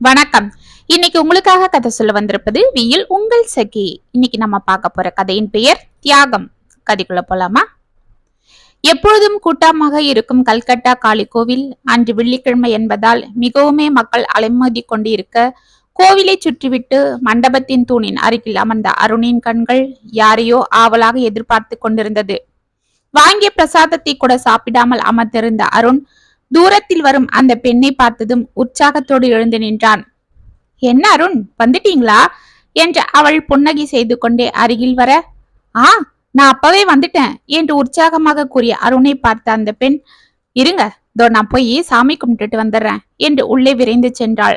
வணக்கம். இன்னைக்கு உங்களுக்காக கதை சொல்ல வந்திருப்பது வியில் உங்கள் சகி. இன்னைக்கு நம்ம பார்க்க போற கதையின் பெயர் தியாகம். கதைக்குள்ள போலாமா? எப்பொழுதும் கூட்டமாக இருக்கும் கல்கட்டா காளி கோவில் அன்று வெள்ளிக்கிழமை என்பதால் மிகவுமே மக்கள் அலைமோதி கொண்டிருக்க கோவிலை சுற்றிவிட்டு மண்டபத்தின் தூணின் அருகில் அமர்ந்த அருணின் கண்கள் யாரையோ ஆவலாக எதிர்பார்த்து கொண்டிருந்தது. வாங்கிய பிரசாதத்தை கூட சாப்பிடாமல் அமர்ந்திருந்த அருண் தூரத்தில் வரும் அந்த பெண்ணை பார்த்ததும் உற்சாகத்தோடு எழுந்து நின்றான். என்ன அருண் வந்துட்டீங்களா? என்று அவள் புன்னகை செய்து கொண்டே அருகில் வர ஆ நான் அப்பவே வந்துட்டேன் என்று உற்சாகமாக கூறிய அருணை பார்த்த அந்த பெண் இருங்க தோ நான் போய் சாமி கும்பிட்டுட்டு வந்துடுறேன் என்று உள்ளே விரைந்து சென்றாள்.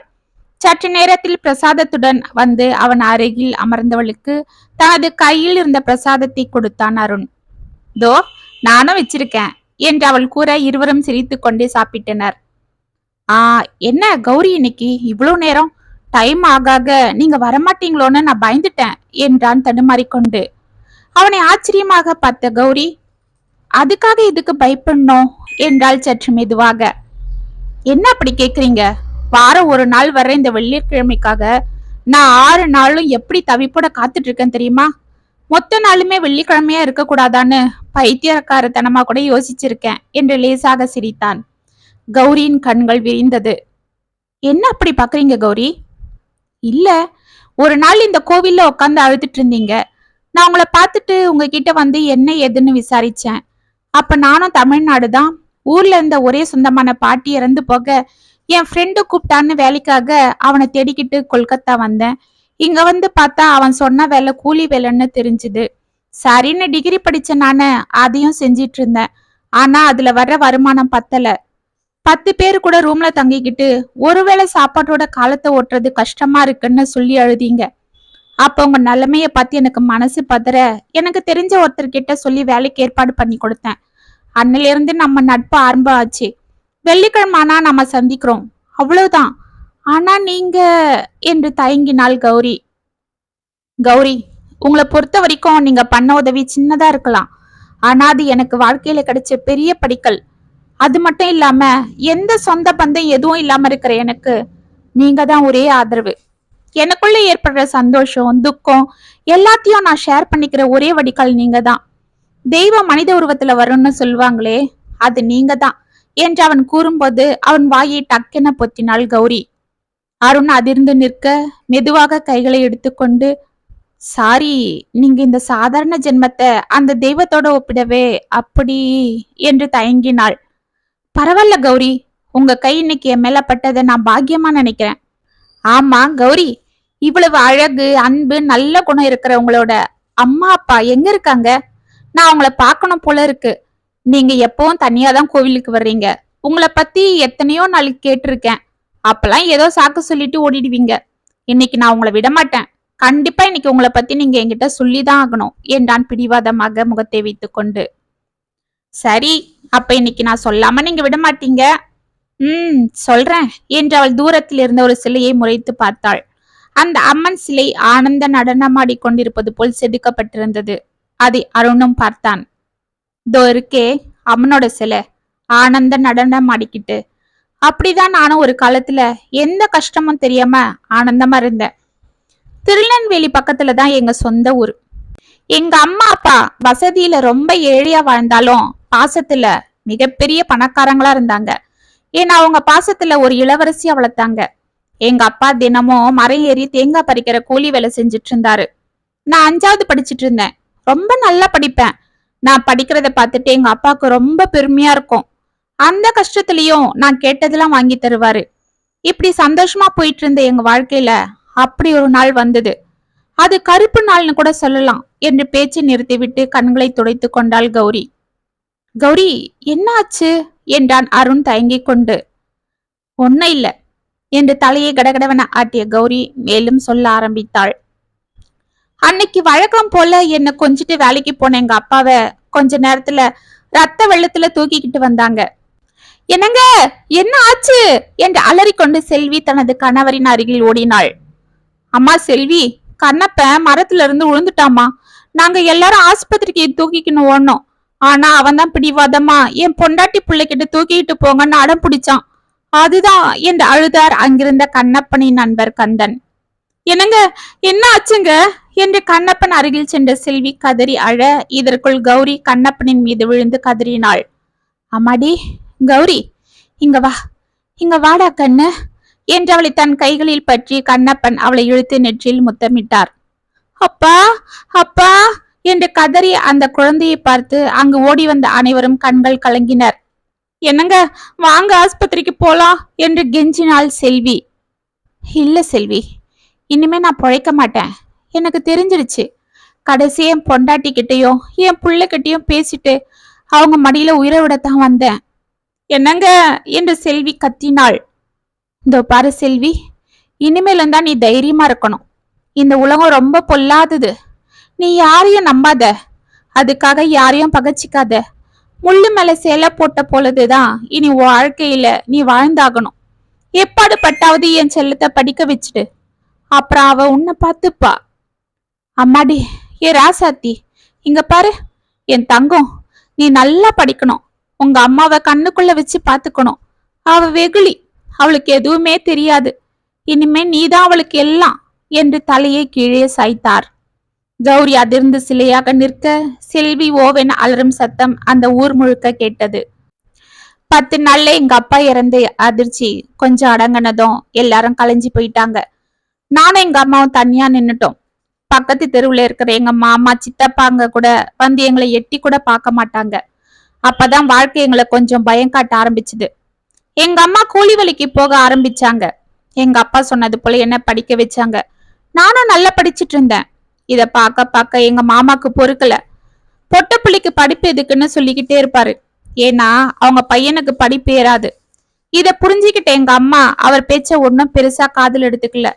சற்று நேரத்தில் பிரசாதத்துடன் வந்து அவன் அருகில் அமர்ந்தவளுக்கு தனது கையில் இருந்த பிரசாதத்தை கொடுத்தான் அருண். தோ நானும் வச்சிருக்கேன் என்று அவள் கூற இருவரும் சிரித்து கொண்டே சாப்பிட்டனர். ஆ என்ன கௌரி இன்னைக்கு? இவ்வளவு நேரம்? டைம் ஆக ஆக நீங்க வரமாட்டீங்களோன்னு நான் பயந்துட்டேன் என்றான் தடுமாறிக்கொண்டு. அவனை ஆச்சரியமாக பார்த்த கௌரி அதுக்காக இதுக்கு பயப்படணும்? என்றாள் சற்று மெதுவாக. என்ன அப்படி கேக்குறீங்க? வாரம் ஒரு நாள் வர இந்த வெள்ளிக்கிழமைக்காக நான் ஆறு நாளும் எப்படி தவிப்போட காத்துட்டு இருக்கேன் தெரியுமா? மொத்த நாளுமே வெள்ளிக்கிழமையா இருக்கக்கூடாதான்னு பைத்தியக்காரத்தனமா கூட யோசிச்சிருக்கேன் என்று லேசாக சிரித்தான். கௌரியின் கண்கள் விரிந்தது. என்ன அப்படி பாக்குறீங்க கௌரி? இல்ல ஒரு நாள் இந்த கோவில்ல உட்காந்து அழுதுட்டு இருந்தீங்க. நான் உங்களை பார்த்துட்டு உங்ககிட்ட வந்து என்ன ஏதுன்னு விசாரிச்சேன். அப்ப நானும் தமிழ்நாடு தான் ஊர்ல இருந்த ஒரே சொந்தமான பாட்டி இறந்து போக என் ஃப்ரெண்டு கூப்பிட்டான்னு வேலைக்காக அவனை தேடிக்கிட்டு கொல்கத்தா வந்தேன். இங்க வந்து பார்த்தா அவன் சொன்ன வேலை கூலி வேலைன்னு தெரிஞ்சுது. சரின்னு டிகிரி படிச்ச நானு. அதையும் செஞ்சிட்டு இருந்தேன் ஆனா அதுல வர்ற வருமானம் பத்தல. பத்து பேர் கூட ரூம்ல தங்கிக்கிட்டு ஒருவேளை சாப்பாட்டோட காலத்தை ஓட்டுறது கஷ்டமா இருக்குன்னு சொல்லி அழுதீங்க அப்போ உங்க நிலைமைய பார்த்து எனக்கு மனசு பதற. எனக்கு தெரிஞ்ச ஒருத்தர்கிட்ட சொல்லி வேலைக்கு ஏற்பாடு பண்ணி கொடுத்தேன். அன்னிலிருந்து நம்ம நட்பு ஆரம்பம் ஆச்சு வெள்ளிக்கிழமை ஆனா நம்ம சந்திக்கிறோம். அவ்வளவுதான். ஆனா நீங்க என்று தயங்கினாள் கௌரி. கௌரி உங்களை பொறுத்த வரைக்கும் நீங்க பண்ண உதவி சின்னதா இருக்கலாம். ஆனா அது எனக்கு வாழ்க்கையில கிடைச்ச பெரிய படிக்கல். அது மட்டும் இல்லாம எந்த சொந்த பந்தம் எதுவும் இல்லாம இருக்கிற எனக்கு நீங்க தான் ஒரே ஆதரவு. எனக்குள்ள ஏற்படுற சந்தோஷம் துக்கம் எல்லாத்தையும் நான் ஷேர் பண்ணிக்கிற ஒரே வடிகால் நீங்க தான். தெய்வம் மனித உருவத்துல வரும்னு சொல்லுவாங்களே அது நீங்க தான். என்று அவன் கூறும்போது அவன் வாயை டக்கென பொத்தினாள் கௌரி. அருண் அதிர்ந்து நிற்க மெதுவாக கைகளை எடுத்துக்கொண்டு சாரி நீங்க இந்த சாதாரண ஜென்மத்தை அந்த தெய்வத்தோட ஒப்பிடவே அப்படி என்று தயங்கினாள். பரவாயில்ல கௌரி. உங்க கை இன்னைக்கு என் மேல பட்டதை நான் பாக்கியமா நினைக்கிறேன். ஆமா கௌரி. இவ்வளவு அழகு அன்பு நல்ல குணம் இருக்கிறவங்களோட அம்மா அப்பா எங்க இருக்காங்க? நான் அவங்கள பார்க்கணும் போல இருக்கு. நீங்க எப்பவும் தனியா தான் கோவிலுக்கு வர்றீங்க. உங்களை பத்தி எத்தனையோ நாள் கேட்டிருக்கேன். அப்பெல்லாம் ஏதோ சாக்கு சொல்லிட்டு ஓடிடுவீங்க. இன்னைக்கு நான் உங்களை விட மாட்டேன் கண்டிப்பா இன்னைக்கு உங்களை பத்தி நீங்க என்கிட்ட சொல்லிதான் ஆகணும். என்றான் பிடிவாதமாக முகத்தை வைத்துக்கொண்டு? சரி அப்ப இன்னைக்கு நான் சொல்லாம நீங்க விட மாட்டீங்க. ம் சொல்றேன் என்று அவள் தூரத்தில் இருந்த ஒரு சிலையை முறைத்து பார்த்தாள். அந்த அம்மன் சிலை ஆனந்த நடனமாடி கொண்டிருப்பது போல் செதுக்கப்பட்டிருந்தது. அதை அருணும் பார்த்தான். இதோ இருக்கே அம்மனோட சிலை. ஆனந்த நடனம் ஆடிக்கிட்டு அப்படிதான் நானும் ஒரு காலத்துல எந்த கஷ்டமும் தெரியாம ஆனந்தமா இருந்தேன். திருநெல்வேலி பக்கத்துல தான் எங்க சொந்த ஊர். எங்க அம்மா அப்பா வசதியில ரொம்ப ஏழையா வாழ்ந்தாலும் பாசத்துல மிகப்பெரிய பணக்காரங்களா இருந்தாங்க. ஏன்னா அவங்க பாசத்துல ஒரு இளவரசியா வளர்த்தாங்க. எங்க அப்பா தினமும் மரம் ஏறி தேங்காய் பறிக்கிற கூலி வேலை செஞ்சுட்டு இருந்தாரு. நான் அஞ்சாவது படிச்சிட்டு இருந்தேன். ரொம்ப நல்லா படிப்பேன். நான் படிக்கிறத பார்த்துட்டு எங்க அப்பாவுக்கு ரொம்ப பெருமையா இருக்கும். அந்த கஷ்டத்துலயும் நான் கேட்டதெல்லாம் வாங்கி தருவாரு. இப்படி சந்தோஷமா போயிட்டு இருந்த எங்க வாழ்க்கையில அப்படி ஒரு நாள் வந்தது. அது கருப்பு நாள்னு கூட சொல்லலாம் என்று பேச்சு நிறுத்திவிட்டு கண்களை துடைத்து கொண்டாள் கௌரி. கௌரி என்ன ஆச்சு என்றான் அருண் தயங்கிக் கொண்டு. ஒன்னும் இல்ல என்று தலையை கடகடவன ஆட்டிய கௌரி மேலும் சொல்ல ஆரம்பித்தாள். அன்னைக்கு வழக்கம் போல என்ன கொஞ்சிட்டு வேலைக்கு போன எங்க அப்பாவை. கொஞ்ச நேரத்துல ரத்த வெள்ளத்துல தூக்கிக்கிட்டு வந்தாங்க. என்னங்க என்ன ஆச்சு? என்று அலறிக்கொண்டு செல்வி தனது கணவரின் அருகில் ஓடினாள். அம்மா செல்வி கண்ணப்ப மரத்துல இருந்து விழுந்துட்டாமா நாங்க எல்லாரும் ஆஸ்பத்திரிக்கு தூக்கிக்கணும் ஓடணும். ஆனா அவன் தான் பிடிவாதமா. என் பொண்டாட்டி பிள்ளைகிட்ட தூக்கிட்டு போங்கன்னு அடம் பிடிச்சான். அதுதான் என்று அழுதார் அங்கிருந்த கண்ணப்பனின் நண்பர் கந்தன். என்னங்க என்ன ஆச்சுங்க? என்று கண்ணப்பன் அருகில் சென்ற செல்வி கதறி அழ இதற்குள் கௌரி கண்ணப்பனின் மீது விழுந்து கதறினாள். அம்மாடி கௌரி இங்க வா. இங்க வாடா கண்ணு. என்று அவளை தன் கைகளில் பற்றி கண்ணப்பன் அவளை இழுத்து நெற்றியில் முத்தமிட்டார். அப்பா அப்பா என்று கதறி அந்த குழந்தையை பார்த்து அங்கு ஓடி வந்த அனைவரும் கண்கள் கலங்கினர். என்னங்க வாங்க ஆஸ்பத்திரிக்கு போலாம் என்று கெஞ்சினாள் செல்வி. இல்ல செல்வி இனிமே நான் பொழைக்க மாட்டேன். எனக்கு தெரிஞ்சிடுச்சு. கடைசி என் பொண்டாட்டிக்கிட்டேயும் என் பிள்ளைகிட்டையும் பேசிட்டு அவங்க மடியில உயிரை விடத்தான் வந்தேன். என்னங்க என்று செல்வி கத்தினாள். இதோ பாரு செல்வி இனிமேலும் தான் நீ தைரியமா இருக்கணும். இந்த உலகம் ரொம்ப பொல்லாதது. நீ யாரையும் நம்பாத. அதுக்காக யாரையும் பகச்சிக்காத. முள்ளு மேல சேலை போட்ட பொழுதுதான் இனி உன் வாழ்க்கையில நீ வாழ்ந்தாகணும். எப்பாடு பட்டாவது என் செல்லத்தை படிக்க வச்சுடு. அப்புறம் அவ உன்னை பார்த்துப்பா. அம்மாடி ஏ ராசாத்தி இங்க பாரு. என் தங்கம் நீ நல்லா படிக்கணும். உங்க அம்மாவை கண்ணுக்குள்ள வச்சு பாத்துக்கணும் அவ வெகுளி. அவளுக்கு எதுவுமே தெரியாது. இனிமே நீதான் அவளுக்கு எல்லாம் என்று தலையை கீழே சாய்த்தார். கௌரி அதிர்ந்து சிலையாக நிற்க செல்வி ஓவென அலறும் சத்தம் அந்த ஊர் முழுக்க கேட்டது. பத்து நாள்ல எங்க அப்பா இறந்து அதிர்ச்சி கொஞ்சம் அடங்கினதும் எல்லாரும் கலைஞ்சு போயிட்டாங்க. நானும் எங்க அம்மாவும் தனியா நின்னுட்டோம். பக்கத்து தெருவுல இருக்கிற எங்க மாமா சித்தப்பாங்க கூட வந்து எங்களை எட்டி கூட பார்க்க மாட்டாங்க. அப்பதான் வாழ்க்கை எங்களை கொஞ்சம் பயம் காட்ட ஆரம்பிச்சுது. எங்க அம்மா கூலி வேலைக்கு போக ஆரம்பிச்சாங்க. எங்க அப்பா சொன்னது போல என்ன படிக்க வச்சாங்க? நானும் நல்லா படிச்சிட்டு இருந்தேன். இத பார்க்க பார்க்க எங்க மாமாக்கு பொறுக்கல. பொட்ட புள்ளிக்கு படிப்பு எதுக்குன்னு சொல்லிக்கிட்டே இருப்பாரு. ஏன்னா அவங்க பையனுக்கு படிப்பு ஏறாது. இத புரிஞ்சுக்கிட்ட எங்க அம்மா அவர் பேச்ச ஒன்னும் பெருசா காதல் எடுத்துக்கல.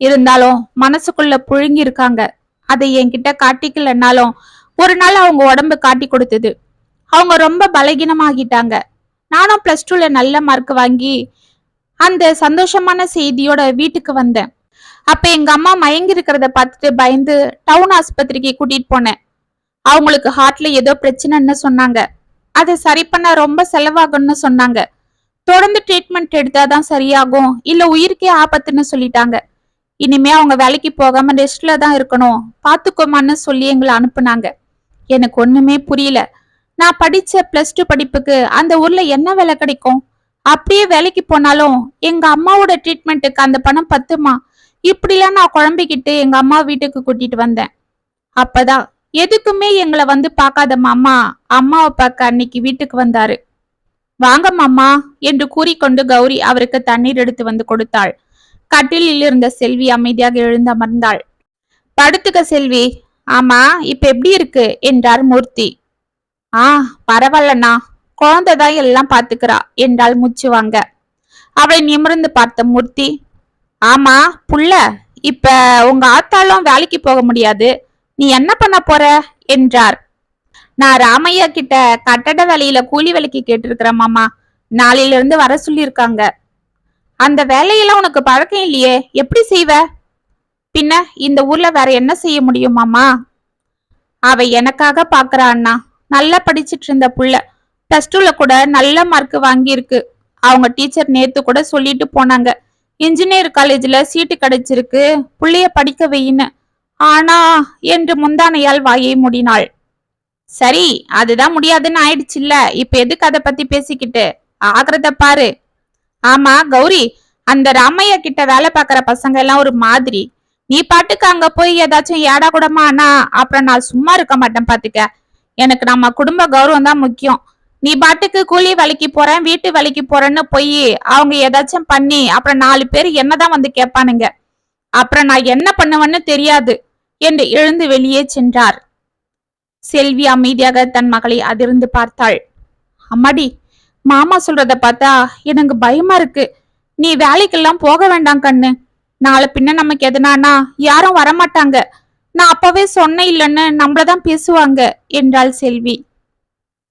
இருந்தாலும் மனசுக்குள்ள புழுங்கி இருக்காங்க. அதை என்கிட்ட காட்டிக்கலன்னாலும் ஒரு நாள் அவங்க உடம்பு காட்டி கொடுத்தது. அவங்க ரொம்ப பலகீனமாகிட்டாங்க. நானும் பிளஸ் டூல நல்ல மார்க் வாங்கி அந்த சந்தோஷமான செய்தியோட வீட்டுக்கு வந்தேன். அப்ப எங்க அம்மா மயங்கி இருக்கிறத பார்த்துட்டு பயந்து டவுன் ஆஸ்பத்திரிக்கு கூட்டிட்டு போனேன். அவங்களுக்கு ஹார்ட்ல ஏதோ பிரச்சனைன்னு சொன்னாங்க. அதை சரி பண்ண ரொம்ப செலவாகும்னு சொன்னாங்க. தொடர்ந்து ட்ரீட்மெண்ட் எடுத்தாதான் சரியாகும். இல்ல உயிருக்கே ஆபத்துன்னு சொல்லிட்டாங்க. இனிமே அவங்க வேலைக்கு போகாம ரெஸ்ட்ல தான் இருக்கணும். பாத்துக்கோமான்னு சொல்லி எங்களை அனுப்புனாங்க. எனக்கு ஒண்ணுமே புரியல. நான் படிச்ச பிளஸ் டூ படிப்புக்கு அந்த ஊர்ல என்ன வேலை கிடைக்கும்? அப்படியே வேலைக்கு போனாலும் எங்க அம்மாவோட ட்ரீட்மெண்ட்டுக்கு அந்த பணம் பத்துமா? இப்படிலாம் நான் குழம்பிக்கிட்டு எங்க அம்மா வீட்டுக்கு கூட்டிட்டு வந்தேன். அப்பதான் எதுக்குமே எங்களை வந்து பார்க்காத மாமா அம்மாவை பார்க்க அன்னைக்கு வீட்டுக்கு வந்தாரு. வாங்க மாமா என்று கூறிக்கொண்டு கௌரி அவருக்கு தண்ணீர் எடுத்து வந்து கொடுத்தாள். கட்டிலில் இருந்த செல்வி அமைதியாக எழுந்து அமர்ந்தாள். படுத்துக்க செல்வி. ஆமா இப்ப எப்படி இருக்கு? என்றார் மூர்த்தி. ஆ பரவாயில்லண்ணா. குழந்தைதான் எல்லாம் பாத்துக்கிறா என்றால் மூச்சு வாங்க அவளை நிமிர்ந்து பார்த்த மூர்த்தி ஆமா புள்ள இப்ப உங்க ஆத்தாலும் வேலைக்கு போக முடியாது. நீ என்ன பண்ண போற? என்றார். நான் ராமையா கிட்ட கட்டட வேலையில கூலி வேலைக்கு கேட்டிருக்கிறேன் மாமா. நாளையில இருந்து வர சொல்லியிருக்காங்க. அந்த வேலையெல்லாம் உனக்கு பழக்கம் இல்லையே எப்படி செய்வ? பின்ன இந்த ஊர்ல வேற என்ன செய்ய முடியும் மாமா? அவ எனக்காக பாக்குறா அண்ணா. நல்லா படிச்சிட்டு இருந்த புள்ள. பிளஸ் டூல கூட நல்ல மார்க் வாங்கியிருக்கு. அவங்க டீச்சர் நேத்து கூட சொல்லிட்டு போனாங்க. இன்ஜினியர் காலேஜ்ல சீட்டு கிடைச்சிருக்கு. புள்ளைய படிக்க வையின்னு ஆனா என்று முந்தானையால் வாயை மூடினாள். சரி அதுதான் முடியாதுன்னு ஆயிடுச்சுல்ல. இப்ப எதுக்கு அதை பத்தி பேசிக்கிட்டு? ஆகிறத பாரு. ஆமா கௌரி அந்த ராமையா கிட்ட வேலை பாக்குற பசங்க எல்லாம் ஒரு மாதிரி. நீ பாட்டுக்கு அங்க போய் ஏதாச்சும் ஏடா கூடமா ஆனா அப்புறம் நான் சும்மா இருக்க மாட்டேன் பாத்துக்க. எனக்கு நம்ம குடும்ப கௌரவம் தான் முக்கியம். நீ பாட்டுக்கு கூலி வேலைக்கு போறேன் வீட்டு வேலைக்கு போறேன்னு போய் அவங்க ஏதாச்சும் பண்ணி அப்புறம் நாலு பேர் என்னதான் வந்து கேட்பானுங்க. அப்புறம் நான் என்ன பண்ணுவேன்னு தெரியாது. என்று எழுந்து வெளியே சென்றார். செல்வி அமைதியாக தன் மகளை அதிர்ந்து பார்த்தாள். அம்மாடி மாமா சொல்றத பார்த்தா எனக்கு பயமா இருக்கு. நீ வேலைக்கெல்லாம் போக வேண்டாம் கண்ணு. நாளை பின்ன நமக்கு எதுனானா யாரும் வரமாட்டாங்க. நான் அப்பவே சொன்னேன் இல்லைன்னு நம்மளதான் பேசுவாங்க என்றாள் செல்வி.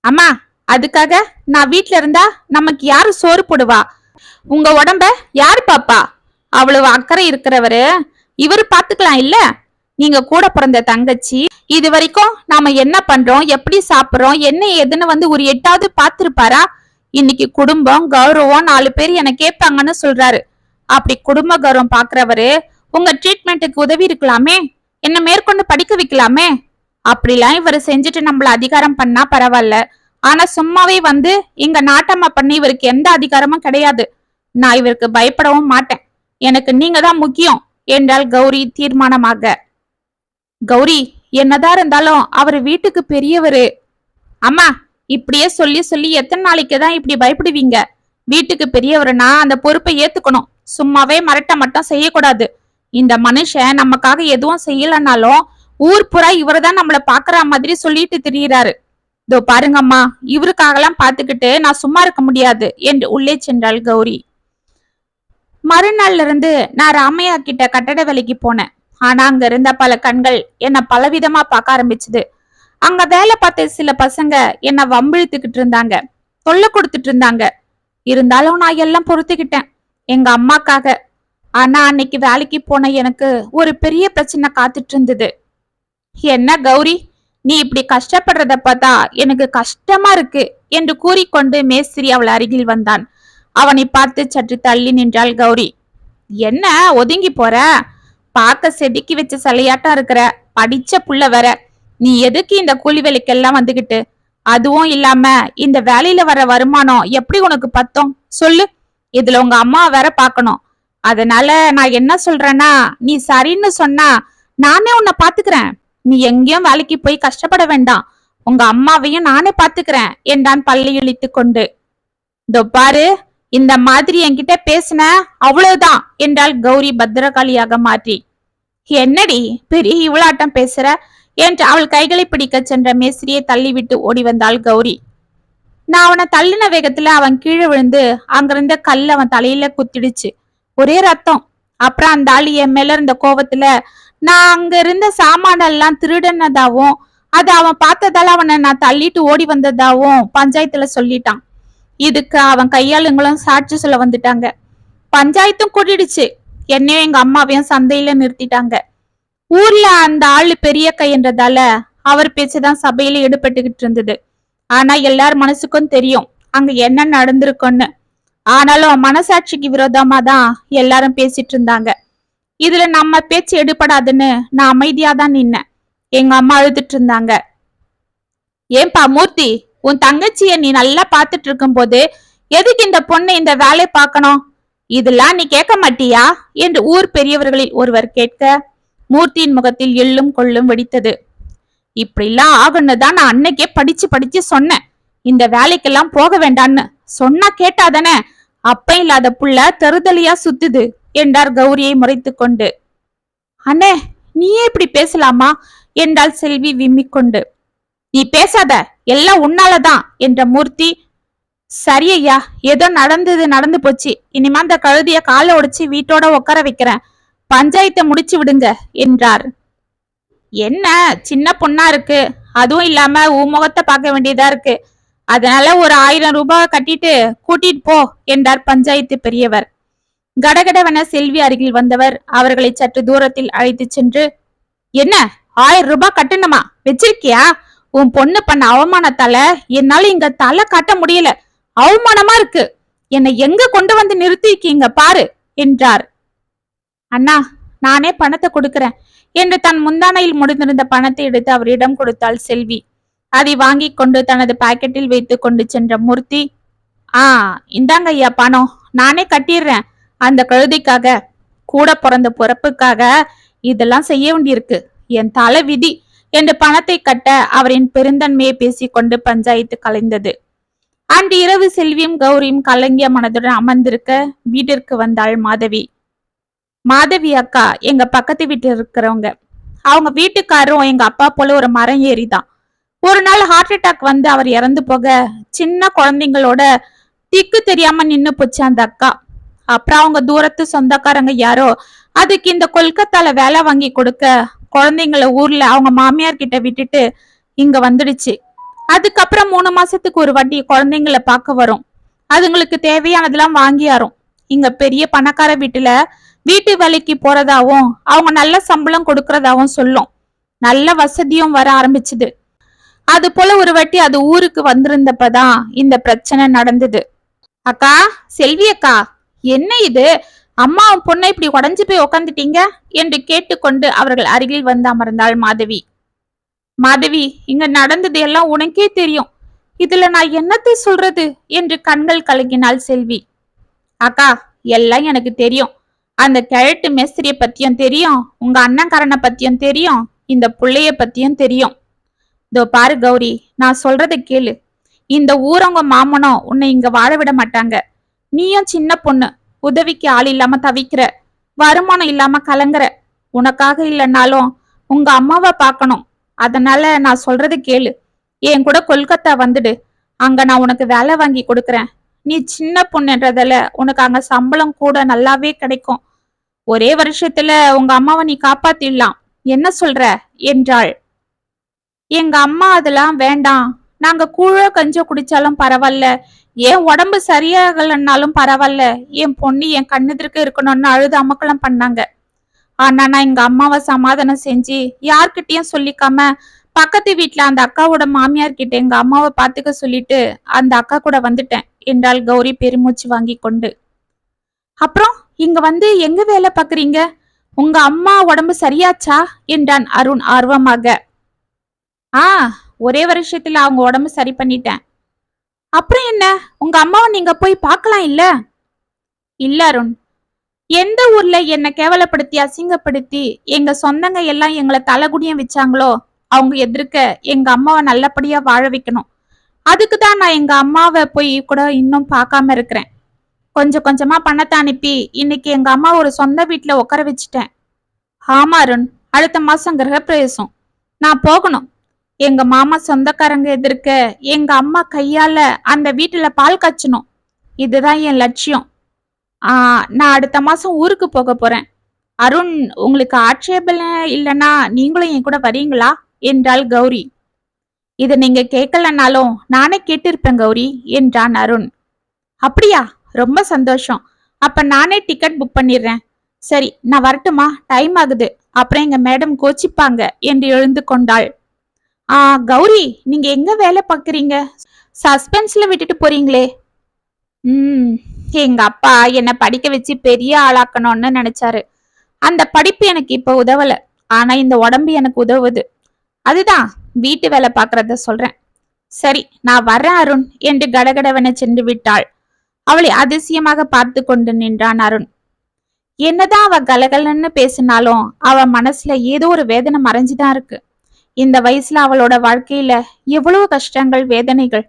அம்மா அதுக்காக நான் வீட்ல இருந்தா நமக்கு யாரு சோறு போடுவா? உங்க உடம்ப யாரு பாப்பா? அவ்வளவு அக்கறை இருக்கிறவரு. இவரு பாத்துக்கலாம் இல்ல? நீங்க கூட பிறந்த தங்கச்சி இது வரைக்கும் நாம என்ன பண்றோம் எப்படி சாப்பிடுறோம் என்ன ஏதுன்னு வந்து ஒரு எட்டாவது பாத்திருப்பாரா? இன்னைக்கு குடும்பம் கௌரவம் நாலு பேர் என்ன கேட்பாங்கன்னு சொல்றாரு. அப்படி குடும்ப கௌரவம் பாக்குறவரு உங்க ட்ரீட்மெண்ட்டுக்கு உதவி இருக்கலாமே? என்ன மேற்கொண்டு படிக்க வைக்கலாமே? அப்படிலாம் இவர் செஞ்சுட்டு நம்மள அதிகாரம் பண்ணா பரவாயில்ல. ஆனா சும்மாவே வந்து இங்க நாட்டம்மா பண்ணி இவருக்கு எந்த அதிகாரமும் கிடையாது. நான் இவருக்கு பயப்படவும் மாட்டேன். எனக்கு நீங்க தான் முக்கியம் என்றால் கௌரி தீர்மானமாக. கௌரி என்னதான் இருந்தாலும் அவர் வீட்டுக்கு பெரியவரு. அம்மா இப்படியே சொல்லி சொல்லி எத்தனை நாளைக்கு தான் இப்படி பயப்படுவீங்க? வீட்டுக்கு பெரியவருனா அந்த பொறுப்பை ஏத்துக்கணும். சும்மாவே மரட்ட மட்டும் செய்யக்கூடாது. இந்த மனுஷன் நமக்காக எதுவும் செய்யலனாலும் ஊர் புறா இவர்தான் நம்மள பாக்குற மாதிரி சொல்லிட்டு திரியிறாரு. இதோ பாருங்கம்மா இவருக்காகலாம் பாத்துக்கிட்டு நான் சும்மா இருக்க முடியாது என்று உள்ளே சென்றாள் கௌரி. மறுநாள்ல இருந்து நான் ராமையா கிட்ட கட்டட வேலைக்கு போனேன். ஆனா அங்க இருந்த பல கண்கள் என்ன பலவிதமா பார்க்க ஆரம்பிச்சது. அங்க வேலை பார்த்த சில பசங்க என்ன வம்பிழுத்துக்கிட்டு இருந்தாங்க. தொல்லை கொடுத்துட்டு இருந்தாங்க. இருந்தாலும் நான் எல்லாம் பொறுத்துக்கிட்டேன். எங்க அம்மாக்காக ஆனா அன்னைக்கு வேலைக்கு போன எனக்கு ஒரு பெரிய பிரச்சனை காத்துட்டு இருந்தது. என்ன கௌரி நீ இப்படி கஷ்டப்படுறத பார்த்தா எனக்கு கஷ்டமா இருக்கு என்று கூறிக்கொண்டு மேஸ்திரி அவள் அருகில் வந்தான். அவனை பார்த்து சற்று தள்ளி நின்றாள் கௌரி. என்ன ஒதுங்கி போற? பார்க்க செதுக்கி வச்ச சிலையாட்டம் இருக்கிற? படிச்ச புள்ள வேற. நீ எதுக்கு இந்த கூலி வேலைக்கெல்லாம் வந்துகிட்டு? அதுவும் இல்லாம இந்த வேலையில வர வருமானம் எப்படி உனக்கு பத்தும்? சொல்லு. இதுல உங்க அம்மா வேற பாக்கணும் அதனால நான் என்ன சொல்றேன்னா நீ சரின்னு சொன்னா நானே உன்னை பாத்துக்கிறேன். நீ எங்கேயும் வேலைக்கு போய் கஷ்டப்பட வேண்டாம். உங்க அம்மாவையும் நானே பாத்துக்கிறேன் என்றான் பள்ளி இழித்து கொண்டு. இதோ பாரு இந்த மாதிரி என்கிட்ட பேசின அவ்வளவுதான் என்றாள் கௌரி பத்திரகாளியாக மாற்றி என்னடி பெரிய இவ்வளாட்டம் பேசுற என்று அவள் கைகளை பிடிக்க சென்ற மேஸ்திரியை தள்ளிவிட்டு ஓடி வந்தாள் கௌரி. நான் அவனை தள்ளின வேகத்துல அவன் கீழே விழுந்து அங்கிருந்த கல் அவன் தலையில குத்திடுச்சு. ஒரே ரத்தம். அப்புறம் அந்த ஆள் என் மேல இருந்த கோவத்துல நான் அங்க இருந்த சாமானெல்லாம் திருடனதாவும் அது அவன் பார்த்ததால அவனை நான் தள்ளிட்டு ஓடி வந்ததாவும் பஞ்சாயத்துல சொல்லிட்டான். இதுக்கு அவன் கையாளுங்களும் சாட்சி சொல்ல வந்துட்டாங்க. பஞ்சாயத்தும் கூட்டிடுச்சு. என்னையும் எங்க அம்மாவையும் சந்தையில நிறுத்திட்டாங்க. ஊர்ல அந்த ஆளு பெரிய கைன்றதால அவர் பேச்சுதான் சபையில ஈடுபட்டுக்கிட்டு இருந்தது. ஆனா எல்லார் மனசுக்கும் தெரியும் அங்க என்ன நடந்திருக்குன்னு. ஆனாலும் மனசாட்சிக்கு விரோதமா தான் எல்லாரும் பேசிட்டு இருந்தாங்க. இதுல நம்ம பேச்சு எடுபடாதுன்னு நான் அமைதியா தான் நின்னேன். எங்க அம்மா அழுதுட்டு இருந்தாங்க. ஏன்பா மூர்த்தி உன் தங்கச்சிய நீ நல்லா பாத்துட்டு இருக்கும் போது எதுக்கு இந்த பொண்ணு இந்த வேலையை பார்க்கணும்? இதெல்லாம் நீ கேட்க மாட்டியா? என்று ஊர் பெரியவர்களில் ஒருவர் கேட்க மூர்த்தியின் முகத்தில் எள்ளும் கொள்ளும் வெடித்தது. இப்படிலாம் ஆகுன்னு தான் நான் அன்னைக்கே படிச்சு படிச்சு சொன்னேன். இந்த வேலைக்கெல்லாம் போக வேண்டான்னு சொன்னா கேட்டாதானே அப்ப இல்லாத புள்ள தருதலியா சுத்துது என்றார் கௌரியை முறைத்து கொண்டு அண்ணே நீயே இப்படி பேசலாமா? என்றாள் செல்வி விம்மிக் கொண்டு நீ பேசாத எல்லாம் உன்னாலதான் என்ற மூர்த்தி. சரியையா ஏதோ நடந்தது நடந்து போச்சு. இனிமே அந்த கழுதிய காலை உடைச்சு வீட்டோட உட்கார வைக்கிறேன். பஞ்சாயத்தை முடிச்சு விடுங்க என்றார். என்ன? சின்ன பொண்ணா இருக்கு. அதுவும் இல்லாம உன் முகத்தை பார்க்க வேண்டியதா இருக்கு. அதனால ஒரு ஆயிரம் ரூபாய் கட்டிட்டு கூட்டிட்டு போ என்றார் பஞ்சாயத்து பெரியவர். கடகடவன செல்வி அருகில் வந்தவர் அவர்களை சற்று தூரத்தில் அழைத்து சென்று என்ன? ஆயிரம் ரூபாய் கட்டணுமா? வச்சிருக்கியா? உன் பொண்ணு பண்ண அவமானத்தால என்னால இங்க தலை காட்ட முடியல. அவமானமா இருக்கு. என்னை எங்க கொண்டு வந்து நிறுத்திருக்கீங்க பாரு என்றார். அண்ணா நானே பணத்தை கொடுக்கறேன் என்று தன் முந்தானையில் முடிந்திருந்த பணத்தை எடுத்து அவரிடம் கொடுத்தாள் செல்வி. அதை வாங்கி கொண்டு தனது பாக்கெட்டில் வைத்து கொண்டு சென்ற மூர்த்தி ஆ இந்தாங்க ஐயா பணம். நானே கட்டிடுறேன். அந்த கழுதைக்காக கூட பிறந்த பிறப்புக்காக இதெல்லாம் செய்ய வேண்டியிருக்கு. என் தலை விதி. என்று பணத்தை கட்ட அவரின் பெருந்தன்மையை பேசிக்கொண்டு பஞ்சாயத்து கலைந்தது. அன்று இரவு செல்வியும் கௌரியும் கலங்கிய மனதுடன் அமர்ந்திருக்க வீட்டிற்கு வந்தாள் மாதவி. மாதவி அக்கா எங்க பக்கத்து வீட்டில் இருக்கிறவங்க. அவங்க வீட்டுக்காரரும் எங்க அப்பா போல ஒரு மரம் ஏறிதான். ஒரு நாள் ஹார்ட் அட்டாக் வந்து அவர் இறந்து போக சின்ன குழந்தைங்களோட திக்கு தெரியாம நின்னு போச்சு அந்த அக்கா. அப்புறம் அவங்க தூரத்து சொந்தக்காரங்க யாரோ அதுக்கு இந்த கொல்கத்தால வேலை வாங்கி கொடுக்க குழந்தைங்கள ஊர்ல அவங்க மாமியார் கிட்ட விட்டுட்டு இங்க வந்துடுச்சு. அதுக்கப்புறம் மூணு மாசத்துக்கு ஒரு வாட்டி குழந்தைங்கள பார்க்க வரும். அதுங்களுக்கு தேவையானதெல்லாம் வாங்கியாரும். இங்க பெரிய பணக்கார வீட்டுல வீட்டு வேலைக்கு போறதாவும் அவங்க நல்ல சம்பளம் கொடுக்கறதாவும் சொல்லும். நல்ல வசதியும் வர ஆரம்பிச்சுது. அது போல ஒரு வாட்டி அது ஊருக்கு வந்திருந்தப்பதான் இந்த பிரச்சனை நடந்தது. அக்கா செல்வி அக்கா என்ன இது? அம்மாவும் பொண்ணை இப்படி உடஞ்சு போய் உக்காந்துட்டீங்க? என்று கேட்டுக்கொண்டு அவர்கள் அருகில் வந்து அமர்ந்தாள் மாதவி. மாதவி இங்க நடந்தது எல்லாம் உனக்கே தெரியும். இதுல நான் என்னத்தை சொல்றது? என்று கண்கள் கலங்கினாள் செல்வி. அக்கா எல்லாம் எனக்கு தெரியும். அந்த கிழட்டு மேஸ்திரிய பத்தியும் தெரியும். உங்க அண்ணன்காரனை பத்தியும் தெரியும். இந்த பிள்ளைய பத்தியும் தெரியும். இதோ பாரு கௌரி நான் சொல்றத கேளு. இந்த ஊரவங்க மாமனும் உன்னை இங்க வாழ விட மாட்டாங்க. நீயும் சின்ன பொண்ணு உதவிக்கு ஆள் இல்லாம தவிக்கிற வருமானம் இல்லாம கலங்குற. உனக்காக இல்லைன்னாலும் உங்க அம்மாவை பார்க்கணும். அதனால நான் சொல்றது கேளு. என் கூட கொல்கத்தா வந்துடு. அங்க நான் உனக்கு வேலை வாங்கி கொடுக்குறேன். நீ சின்ன பொண்ணுன்றதால உனக்கு அங்க சம்பளம் கூட நல்லாவே கிடைக்கும். ஒரே வருஷத்துல உங்க அம்மாவை நீ காப்பாத்திடலாம். என்ன சொல்ற? என்றாள். எங்க அம்மா அதெல்லாம் வேண்டாம். நாங்க கூழ கஞ்சோ குடிச்சாலும் பரவாயில்ல என் உடம்பு சரியாகலன்னாலும் பரவாயில்ல என் பொண்ணு என் கண்ணெதிர்க்க இருக்கணும்னு அழுது அமக்கலம் பண்ணாங்க. ஆனா நான் எங்க அம்மாவை சமாதானம் செஞ்சு யார்கிட்டயும் சொல்லிக்காம பக்கத்து வீட்ல அந்த அக்காவோட மாமியார் கிட்ட எங்க அம்மாவை பாத்துக்க சொல்லிட்டு அந்த அக்கா கூட வந்துட்டேன். என்றாள் கௌரி பெருமூச்சு வாங்கி கொண்டு. அப்புறம் இங்க வந்து எங்க வேலை பாக்குறீங்க? உங்க அம்மா உடம்பு சரியாச்சா? என்றான் அருண் ஆர்வமாக. ஆ ஒரே வருஷத்துல அவங்க உடம்பு சரி பண்ணிட்டேன். அப்புறம் என்ன? உங்க அம்மாவை நீங்க போய் பார்க்கலாம் இல்ல? இல்ல அருண். எந்த ஊர்ல என்னை கேவலப்படுத்தி அசிங்கப்படுத்தி எங்க சொந்தங்க எல்லாம் எங்களை தலைகுடியம் வச்சாங்களோ அவங்க எதிர்க்க எங்க அம்மாவை நல்லபடியா வாழ வைக்கணும். அதுக்கு தான் நான் எங்க அம்மாவை போய் கூட இன்னும் பார்க்காம இருக்கிறேன். கொஞ்சம் கொஞ்சமா பணத்தை அனுப்பி இன்னைக்கு எங்க அம்மா ஒரு சொந்த வீட்டுல உட்கார வச்சுட்டேன். ஆமா அருண். அடுத்த மாசம் கிரகப்பிரவேசம். நான் போகணும். எங்க மாமா சொந்தக்காரங்க எதிர்க்க எங்க அம்மா கையால அந்த வீட்டுல பால் காய்ச்சணும் இதுதான் என் லட்சியம். ஆஹ் நான் அடுத்த மாசம் ஊருக்கு போக போறேன். அருண் உங்களுக்கு ஆட்சேபனை இல்லைன்னா நீங்களும் என் கூட வரீங்களா? என்றாள் கௌரி. இதை நீங்க கேட்கலனாலும் நானே கேட்டிருப்பேன் கௌரி என்றான் அருண். அப்படியா? ரொம்ப சந்தோஷம். அப்ப நானே டிக்கெட் புக் பண்ணிடுறேன். சரி நான் வரட்டுமா? டைம் ஆகுது. அப்புறம் எங்க மேடம் கோச்சிப்பாங்க என்று எழுந்து கொண்டாள். ஆ கௌரி நீங்க எங்க வேலை பார்க்குறீங்க சஸ்பென்ஸ்ல விட்டுட்டு போறீங்களே. ம் எங்க அப்பா என்னை படிக்க வச்சு பெரிய ஆளாக்கணும்னு நினைச்சாரு. அந்த படிப்பு எனக்கு இப்ப உதவல. ஆனா இந்த உடம்பு எனக்கு உதவுது. அதுதான் வீட்டு வேலை பாக்குறத சொல்றேன். சரி நான் வர்றேன் அருண் என்று கடகடவென சென்று விட்டாள். அவளை அதிசயமாக பார்த்து கொண்டு நின்றான் அருண். என்னதான் அவ கலகலன்னு பேசினாலும் அவ மனசுல ஏதோ ஒரு வேதனை மறைஞ்சுதான் இருக்கு. இந்த வயசுல அவளோட வாழ்க்கையில எவ்வளவு கஷ்டங்கள் வேதனைகள்.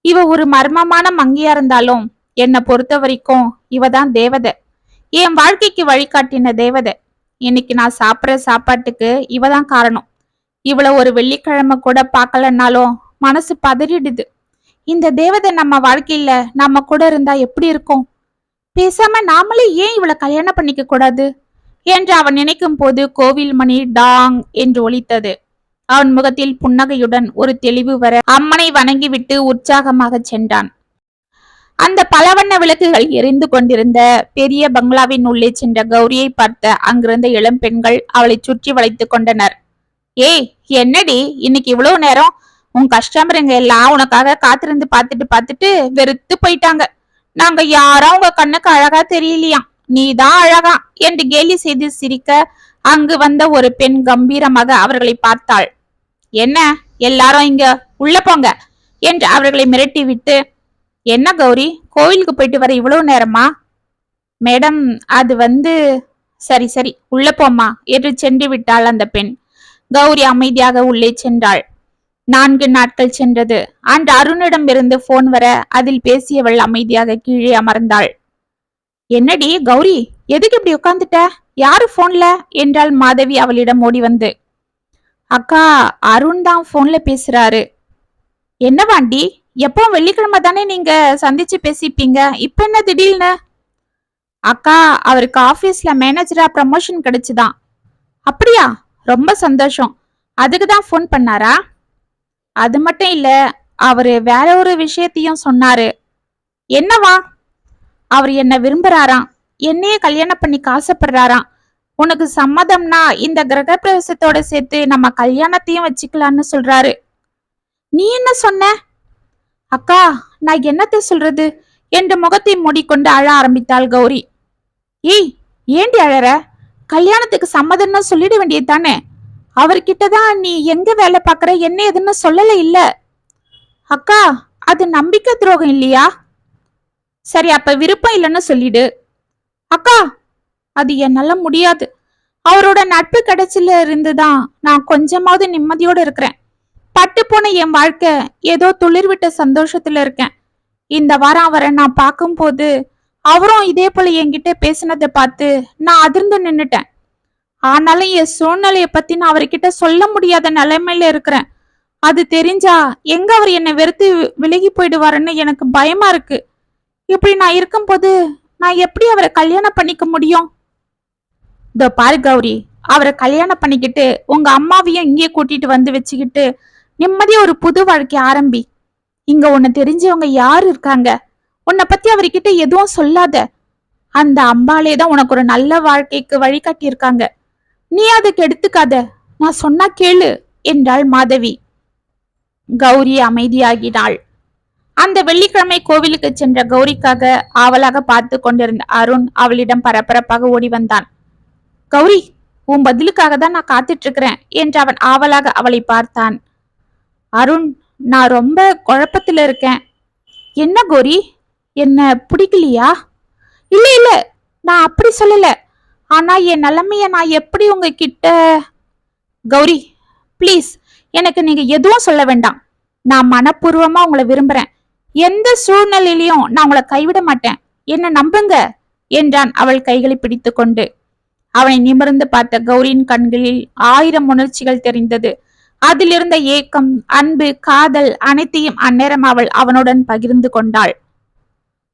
இவ ஒரு மர்மமான மங்கியா இருந்தாலும் என்னை பொறுத்த வரைக்கும் இவ தான் தேவதை. என் வாழ்க்கைக்கு வழிகாட்டின தேவதை. இன்னைக்கு நான் சாப்பிட்ற சாப்பாட்டுக்கு இவ தான் காரணம். இவள ஒரு வெள்ளிக்கிழமை கூட பார்க்கலன்னாலும் மனசு பதறிடுது. இந்த தேவதை நம்ம வாழ்க்கையில நம்ம கூட இருந்தா எப்படி இருக்கும்? பேசாம நாமளே ஏன் இவளை கல்யாணம் பண்ணிக்க கூடாது? என்று அவன் நினைக்கும் போது கோவில் மணி டாங் என்று ஒலித்தது. அவன் முகத்தில் புன்னகையுடன் ஒரு தெளிவு வர அம்மனை வணங்கிவிட்டு உற்சாகமாக சென்றான். அந்த பலவண்ண விளக்குகள் எரிந்து கொண்டிருந்த பெரிய பங்களாவின் உள்ளே சென்ற கௌரியை பார்த்த அங்கிருந்த இளம் பெண்கள் அவளை சுற்றி வளைத்துக் கொண்டனர். ஏய் என்னடி? இன்னைக்கு இவ்வளவு நேரம்? உன் கஸ்டமருங்க எல்லாம் உனக்காக காத்திருந்து பார்த்துட்டு பார்த்துட்டு வெறுத்து போயிட்டாங்க. நாங்க யாரும் உங்க கண்ணுக்கு அழகா தெரியலையா நீதான் அழகா என்று கேலி செய்து சிரிக்க அங்கு வந்த ஒரு பெண் கம்பீரமாக அவர்களை பார்த்தாள். என்ன? எல்லாரும் இங்க உள்ள போங்க என்று அவர்களை மிரட்டி விட்டு என்ன கௌரி கோயிலுக்கு போயிட்டு வர இவ்வளவு நேரமா? மேடம் அது வந்து சரி சரி உள்ள போம்மா என்று சென்று விட்டாள் அந்த பெண். கௌரி அமைதியாக உள்ளே சென்றாள். நான்கு நாட்கள் சென்றது. அன்று அருணிடம் இருந்து போன் வர அதில் பேசியவள் அமைதியாக கீழே அமர்ந்தாள். என்னடி கௌரி எதுக்கு இப்படி உட்காந்துட்ட யாரு போன்ல என்றாள் மாதவி அவளிடம் ஓடி வந்து. அக்கா அருண் தான் ஃபோன்ல பேசுறாரு. என்னவாண்டி எப்போ வெள்ளிக்கிழமை தானே நீங்க சந்திச்சு பேசிப்பீங்க இப்ப என்ன திடீர்னு? அக்கா அவருக்கு ஆபீஸ்ல மேனேஜரா ப்ரமோஷன் கிடைச்சுதான். அப்படியா? ரொம்ப சந்தோஷம். அதுக்கு தான் ஃபோன் பண்ணாரா? அது மட்டும் இல்ல அவரு வேற ஒரு விஷயத்தையும் சொன்னாரு. என்னவா? அவர் என்ன விரும்புறாராம். என்னையே கல்யாணம் பண்ணி காசப்படுறாராம். உனக்கு சம்மதம்னா இந்த கிரகப்பிரவேசத்தோட சேர்த்து நம்ம கல்யாணத்தையும் வச்சுக்கலான்னு சொல்றாரு. நீ என்ன சொன்ன? அக்கா நான் என்னத்தை சொல்றது? என்று முகத்தை மூடிக்கொண்டு அழ ஆரம்பித்தாள் கௌரி. ஏய் ஏண்டி அழற? கல்யாணத்துக்கு சம்மதம்னு சொல்லிட வேண்டியது தானே அவர்கிட்ட தான் நீ எங்க வேலை பார்க்குற? என்ன எதுன்னு சொல்லல இல்ல. அக்கா அது நம்பிக்கை துரோகம் இல்லையா? சரி அப்ப விருப்பம் இல்லைன்னு சொல்லிடு. அக்கா அது என்னால முடியாது. அவரோட நட்பு கிடைச்சில இருந்துதான் நான் கொஞ்சமாவது நிம்மதியோட இருக்கிறேன். பட்டு போன என் வாழ்க்கை ஏதோ துளிர் விட்ட சந்தோஷத்துல இருக்கேன். இந்த வாரம் அவரை நான் பார்க்கும்போது அவரும் இதே போல என்கிட்ட பேசினதை பார்த்து நான் அதிர்ந்து நின்னுட்டேன். ஆனாலும் என் சூழ்நிலைய பத்தி நான் அவர்கிட்ட சொல்ல முடியாத நிலைமையில இருக்கிறேன். அது தெரிஞ்சா எங்க அவர் என்னை வெறுத்து விலகி போயிடுவாருன்னு எனக்கு பயமா இருக்கு. இப்படி நான் இருக்கும்போது நான் எப்படி அவரை கல்யாணம் பண்ணிக்க முடியும்? இதோ பாரு கௌரி அவரை கல்யாணம் பண்ணிக்கிட்டு உங்க அம்மாவையும் இங்கே கூட்டிட்டு வந்து வச்சுக்கிட்டு நிம்மதியா ஒரு புது வாழ்க்கை ஆரம்பி. இங்க உன்னை தெரிஞ்சவங்க யாரு இருக்காங்க? உன்னை பத்தி அவர்கிட்ட எதுவும் சொல்லாத. அந்த அம்பாலே தான் உனக்கு ஒரு நல்ல வாழ்க்கைக்கு வழிகாட்டி இருக்காங்க. நீ அதுக்கு எடுத்துக்காத. நான் சொன்னா கேளு என்றாள் மாதவி. கௌரி அமைதியாகினாள். அந்த வெள்ளிக்கிழமை கோவிலுக்கு சென்ற கௌரிக்காக ஆவலாக பார்த்து கொண்டிருந்த அருண் அவளிடம் பரபரப்பாக ஓடி வந்தான். கௌரி உன் பதிலுக்காக தான் நான் காத்துட்டு இருக்கிறேன் என்று அவன் ஆவலாக அவளை பார்த்தான். அருண் நான் ரொம்ப குழப்பத்தில் இருக்கேன். என்ன கோரி என்ன பிடிக்கலையா? இல்லை இல்லை நான் அப்படி சொல்லல. ஆனா என் நிலைமைய நான் எப்படி உங்ககிட்ட கௌரி ப்ளீஸ் எனக்கு நீங்க எதுவும் சொல்ல வேண்டாம். நான் மனப்பூர்வமா உங்களை விரும்புறேன். எந்த சூழ்நிலையிலையும் நான் உங்களை கைவிட மாட்டேன். என்ன நம்புங்க என்றான் அவள் கைகளை பிடித்துக்கொண்டு. அவனை நிமிர்ந்து பார்த்த கௌரியின் கண்களில் ஆயிரம் உணர்ச்சிகள் தெரிந்தது. அதிலிருந்த ஏக்கம் அன்பு காதல் அனைத்தையும் அந்நேரம் அவள் அவனுடன் பகிர்ந்து கொண்டாள்.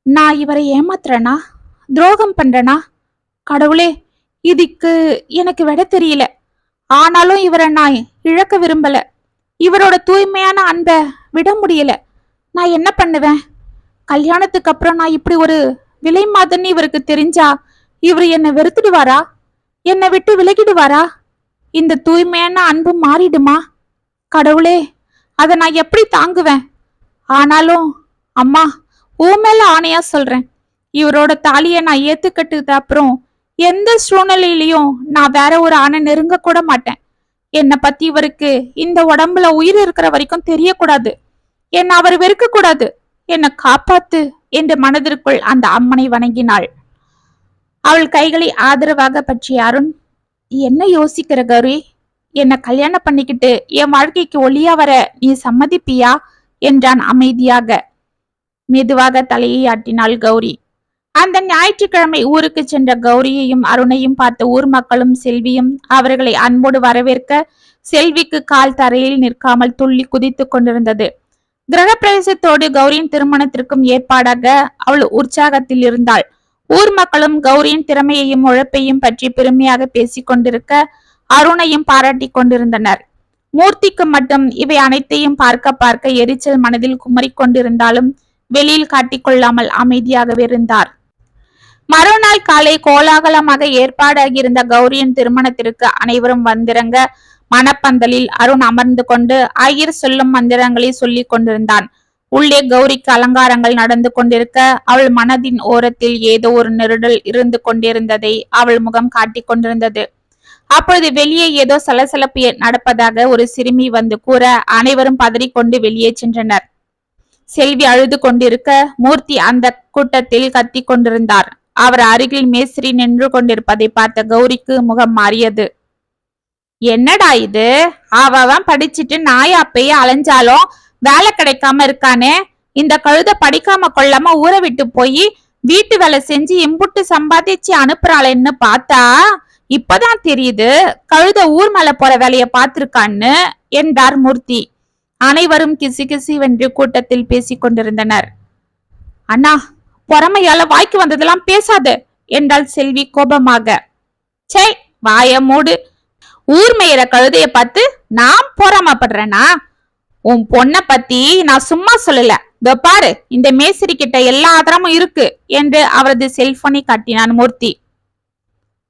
நான் இவரை ஏமாத்துறேனா? துரோகம் பண்றேனா? கடவுளே இதுக்கு எனக்கு விட தெரியல. ஆனாலும் இவரை நான் இழக்க விரும்பல. இவரோட தூய்மையான அன்பை விட முடியல. நான் என்ன பண்ணுவேன்? கல்யாணத்துக்கு அப்புறம் நான் இப்படி ஒரு விலை மாதன்னு இவருக்கு தெரிஞ்சா இவர் என்னை வெறுத்துடுவாரா? என்னை விட்டு விலகிடுவாரா? இந்த தூய்மையான அன்பு மாறிடுமா? கடவுளே அதை நான் எப்படி தாங்குவேன்? ஆனாலும் அம்மா ஊ மேல ஆணையா சொல்றேன். இவரோட தாலியை நான் ஏத்துக்கிட்டது அப்புறம் எந்த சூழ்நிலையிலையும் நான் வேற ஒரு ஆணை நெருங்க கூட மாட்டேன். என்னை பத்தி இவருக்கு இந்த உடம்புல உயிர் இருக்கிற வரைக்கும் தெரியக்கூடாது. என்னை அவர் வெறுக்க கூடாது என்னை காப்பாத்து என்று மனதிற்குள் அந்த அம்மனை வணங்கினாள். அவள் கைகளை ஆதரவாக பற்றிய அருண் என்ன யோசிக்கிற கௌரி? என்னை கல்யாணம் பண்ணிக்கிட்டு என் வாழ்க்கைக்கு ஒளியா வர நீ சம்மதிப்பியா? என்றான் அமைதியாக. மெதுவாக தலையை ஆட்டினாள் கௌரி. அந்த ஞாயிற்றுக்கிழமை ஊருக்கு சென்ற கௌரியையும் அருணையும் பார்த்த ஊர் மக்களும் செல்வியும் அவர்களை அன்போடு வரவேற்க செல்விக்கு கால் தரையில் நிற்காமல் துள்ளி குதித்து கொண்டிருந்தது. கிரகப்பிரவேசத்தோடு கௌரியின் திருமணத்திற்கும் ஏற்பாடாக அவள் உற்சாகத்தில் இருந்தாள். ஊர் மக்களும் கௌரியின் திறமையையும் உழைப்பையும் பற்றி பெருமையாக பேசிக் கொண்டிருக்க அருணையும் பாராட்டிக் கொண்டிருந்தனர். மூர்த்திக்கு மட்டும் இவை அனைத்தையும் பார்க்க பார்க்க எரிச்சல் மனதில் குமரிக் கொண்டிருந்தாலும் வெளியில் காட்டிக்கொள்ளாமல் அமைதியாகவே இருந்தார். மறுநாள் காலை கோலாகலமாக ஏற்பாடாகியிருந்த கௌரியின் திருமணத்திற்கு அனைவரும் வந்திறங்க மணப்பந்தலில் அருண் அமர்ந்து கொண்டு ஐயர் சொல்லும் மந்திரங்களை சொல்லிக் கொண்டிருந்தான். உள்ளே கௌரிக்கு அலங்காரங்கள் நடந்து கொண்டிருக்க அவள் மனதின் ஓரத்தில் ஏதோ ஒரு நெருடல் இருந்து கொண்டிருந்ததை அவள் முகம் காட்டிக் கொண்டிருந்தது. அப்பொழுது வெளியே ஏதோ சலசலப்பு நடப்பதாக ஒரு சிறுமி வந்து கூற அனைவரும் பதறிக்கொண்டு வெளியே சென்றனர். செல்வி அழுது கொண்டிருக்க மூர்த்தி அந்த கூட்டத்தில் கத்திக் கொண்டிருந்தார். அவர் அருகில் மேஸ்திரி நின்று கொண்டிருப்பதை பார்த்த கௌரிக்கு முகம் மாறியது. என்னடா இது? அவன் படிச்சிட்டு நாய் அப்பயே அலைஞ்சாலும் வேலை கிடைக்காம இருக்கானே? இந்த கழுத படிக்காம கொள்ளாம ஊரை விட்டு போய் வீட்டு வேலை செஞ்சு இம்புட்டு சம்பாதிச்சு அனுப்புறாளேன்னு பார்த்தா இப்பதான் தெரியுது கழுத ஊர் மேல போற வேலைய பார்த்திருக்கான்னு என்றார் மூர்த்தி. அனைவரும் கிசி கிசி வென்று கூட்டத்தில் பேசிக் கொண்டிருந்தனர். அண்ணா பொறமையால வாய்க்கு வந்ததெல்லாம் பேசாது என்றாள் செல்வி கோபமாக. சே வாய மூடு. ஊர் மேயிற கழுதைய பார்த்து நான் பொறாமப்படுறேனா? உன் பொண்ண பத்தி நான் சும்மா சொல்லல. இதோ பாரு இந்த மேஸ்திரி கிட்ட எல்லா ஆதாரமும் இருக்கு என்று அவரது செல்போனை காட்டினான் மூர்த்தி.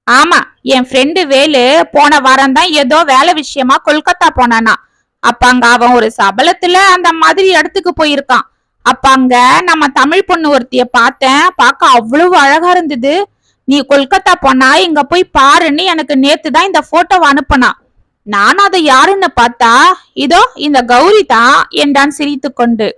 ஆமா என் ஃப்ரெண்டு வேலு போன வாரம் தான் ஏதோ வேலை விஷயமா கொல்கத்தா போனானா. அப்ப அங்க அவன் ஒரு சபலத்துல அந்த மாதிரி இடத்துக்கு போயிருக்கான். அப்ப அங்க நம்ம தமிழ் பொண்ணு ஒருத்திய பார்த்தேன் பார்க்க அவ்வளவு அழகா இருந்தது. நீ கொல்கத்தா போனா இங்க போய் பாருன்னு எனக்கு நேத்து தான் இந்த போட்டோவை அனுப்புனா நான் அதை யாருன்னு பார்த்தா இதோ இந்த கௌரி தான் என்றான் சிரித்துக்கொண்டு.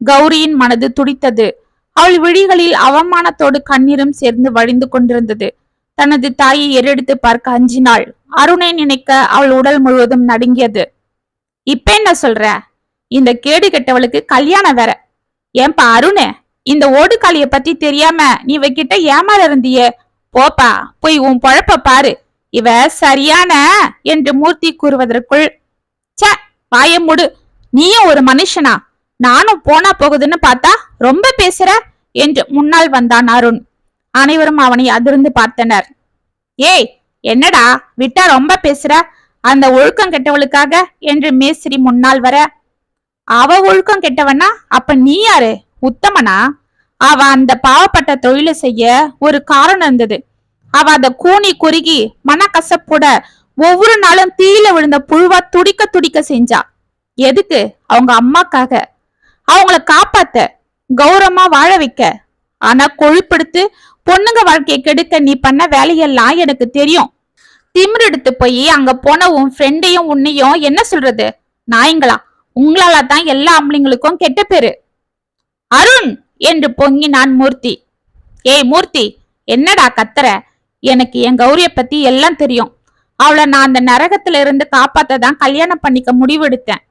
கௌரியின் மனது துடித்தது. அவள் விழிகளில் அவமானத்தோடு கண்ணீரும் சேர்ந்து வழிந்து கொண்டிருந்தது. தனது தாயை எரெடுத்து பார்க்க அஞ்சினாள். அருணை நினைக்க அவள் உடல் முழுவதும் நடுங்கியது. இப்ப என்ன சொல்ற? இந்த கேடு கெட்டவளுக்கு கல்யாணம் வேற. ஏன்பா அருணே இந்த ஓடுகாலிய பத்தி தெரியாம நீ வைக்கிட்ட ஏமாற இருந்தியே. போப்பா போய் உன் பழப்ப பாரு. இவ சரியான என்று மூர்த்தி கூறுவதற்குள் ச்சே வாய மூடு. நீயும் ஒரு மனுஷனா? நானும் போனா போகுதுன்னு பார்த்தா ரொம்ப பேசுற? என்று முன்னால் வந்தான் அருண். அனைவரும் அவனை அதிர்ந்து பார்த்தனர். ஏய் என்னடா விட்டா ரொம்ப பேசுற? அந்த ஒழுக்கம் கெட்டவளுக்காக என்று மேஸ்திரி முன்னால் வர அவ ஒழுக்கம் கெட்டவனா? அப்ப நீ யாரு? உத்தமனா? அவ அந்த பாவப்பட்ட தொழிலை செய்ய ஒரு காரணம் இருந்தது. அவ அத கூனி குறுகி மனக்கசப்போட ஒவ்வொரு நாளும் தீயில விழுந்த புழுவா துடிக்க துடிக்க செஞ்சா. எதுக்கு? அவங்க அம்மாக்காக. அவங்கள காப்பாத்த கௌரவமா வாழ வைக்க. ஆனா கொழுப்படுத்து பொண்ணுங்க வாழ்க்கையை கெடுக்க நீ பண்ண வேலையெல்லாம் எனக்கு தெரியும். திமிர் எடுத்து போய் அங்க போன உன் ஃப்ரெண்டையும் உன்னையும் என்ன சொல்றது? நாய்ங்களா? உங்களால தான் எல்லா ஆம்பளைங்களுக்கும் கெட்ட பேரு. அருண்! என்று பொங்கி நான் மூர்த்தி. ஏய் மூர்த்தி! என்னடா கத்துற? எனக்கு என் கௌரிய பத்தி எல்லாம் தெரியும். அவளை நான் அந்த நரகத்துல இருந்து காப்பாத்த தான் கல்யாணம் பண்ணிக்க முடிவெடுத்தேன்.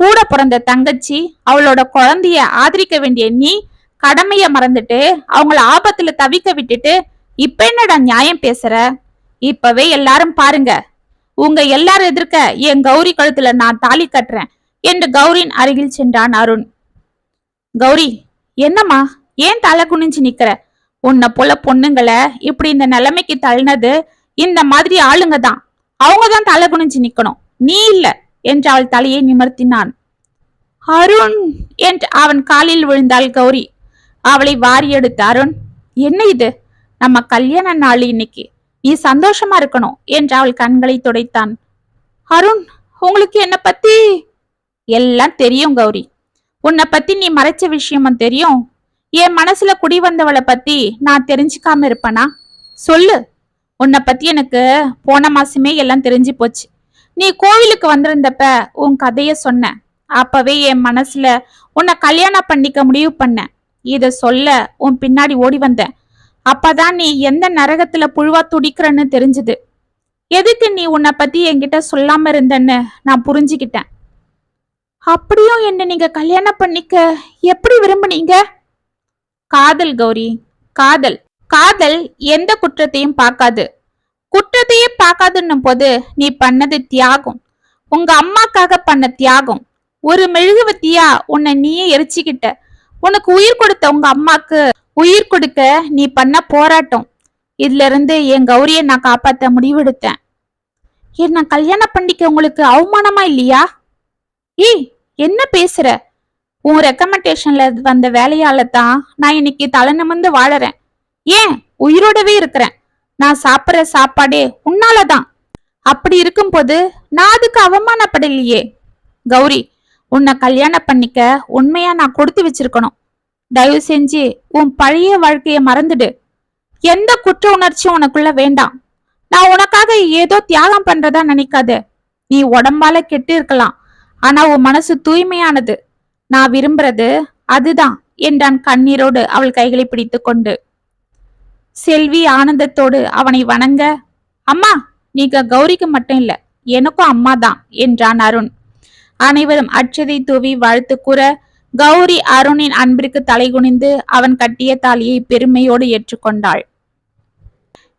கூட பிறந்த தங்கச்சி அவளோட குழந்தைய ஆதரிக்க வேண்டிய நீ கடமைய மறந்துட்டு அவங்கள ஆபத்துல தவிக்க விட்டுட்டு இப்ப என்னடா நியாயம் பேசுற? இப்பவே எல்லாரும் பாருங்க. உங்க எல்லாரும் எதிர்க்க என் கௌரி கழுத்துல நான் தாலி கட்டுறேன் என்று கௌரின் அருகில் சென்றான் அருண். கௌரி என்னம்மா? ஏன் தலை குனிஞ்சு நிக்கிற? உன்னை போல பொண்ணுங்களை இப்படி இந்த நிலைமைக்கு தள்ளினது இந்த மாதிரி ஆளுங்க தான். அவங்க தான் தலை குனிஞ்சு நிக்கணும். நீ இல்ல என்று அவள் தலையை நிமர்த்தினான். அருண் என்று அவன் காலில் விழுந்தாள் கௌரி. அவளை வாரி எடுத்த அருண் என்ன இது? நம்ம கல்யாண நாள் இன்னைக்கு. நீ சந்தோஷமா இருக்கணும் என்று அவள் கண்களை துடைத்தான். அருண் உங்களுக்கு என்ன பத்தி? எல்லாம் தெரியும் கௌரி. உன்னை பத்தி நீ மறைச்ச விஷயமும் தெரியும். என் மனசுல குடி வந்தவளை பத்தி நான் தெரிஞ்சுக்காம இருப்பனா? சொல்லு. உன்னை பத்தி எனக்கு போன மாசமே எல்லாம் தெரிஞ்சு போச்சு. நீ கோவிலுக்கு வந்திருந்தப்ப உன் கதைய சொன்ன. அப்பவே என் மனசுல உன்னை கல்யாணம் பண்ணிக்க முடிவு பண்ண. இத சொல்ல உன் பின்னாடி ஓடி வந்தேன் அப்பதான் நீ எந்த நரகத்துல புழுவா துடிக்கிறன்னு தெரிஞ்சது. எதுக்கு நீ உன்னை பத்தி என்கிட்ட சொல்லாம இருந்தன்னு நான் புரிஞ்சுக்கிட்டேன். அப்படியும் என்ன நீங்க கல்யாணம் பண்ணிக்க எப்படி விரும்புனீங்க? காதல் கௌரி. காதல். காதல் எந்த குற்றத்தையும் பார்க்காது. குற்றத்தையே பார்க்காதுன்னும் போது நீ பண்ணது தியாகம். உங்க அம்மாக்காக பண்ண தியாகம். ஒரு மெழுகுவத்தியா உன்னை நீயே எரிச்சுக்கிட்ட. உனக்கு உயிர் கொடுத்த உங்க அம்மாக்கு உயிர் கொடுக்க நீ பண்ண போராட்டம். இதுல இருந்து என் கௌரிய நான் காப்பாத்த முடிவெடுத்தேன். என்ன கல்யாணம் பண்ணிக்க உங்களுக்கு அவமானமா இல்லையா? ஏய் என்ன பேசுற? உன் ரெக்கமெண்டேஷன்ல வந்த வேலையால தான் நான் இன்னைக்கு தலை நிமிர்ந்து வாழறேன். ஏன்? உயிரோடவே இருக்கிறேன். நான் சாப்பிட்ற சாப்பாடே உன்னாலதான். அப்படி இருக்கும்போது நான் அதுக்கு அவமானப்படலையே. கௌரி உன்னை கல்யாணம் பண்ணிக்க உண்மையா நான் கொடுத்து வச்சிருக்கணும். தயவு செஞ்சு உன் பழைய வாழ்க்கைய மறந்துடு. எந்த குற்ற உணர்ச்சியும் உனக்குள்ள வேண்டாம். நான் உனக்காக ஏதோ தியாகம் பண்றதா நினைக்காத. நீ உடம்பால கெட்டு இருக்கலாம் ஆனா உன் மனசு தூய்மையானது. நான் விரும்புறது அதுதான் என்றான் கண்ணீரோடு அவள் கைகளை பிடித்து கொண்டு. செல்வி ஆனந்தத்தோடு அவனை வணங்க அம்மா நீங்க கௌரிக்கு மட்டும் இல்ல எனக்கும் அம்மா தான் என்றான் அருண். அனைவரும் அச்சதை தூவி வாழ்த்து கூற கௌரி அருணின் அன்பிற்கு தலைகுனிந்து அவன் கட்டிய தாலியை பெருமையோடு ஏற்றுக்கொண்டாள்.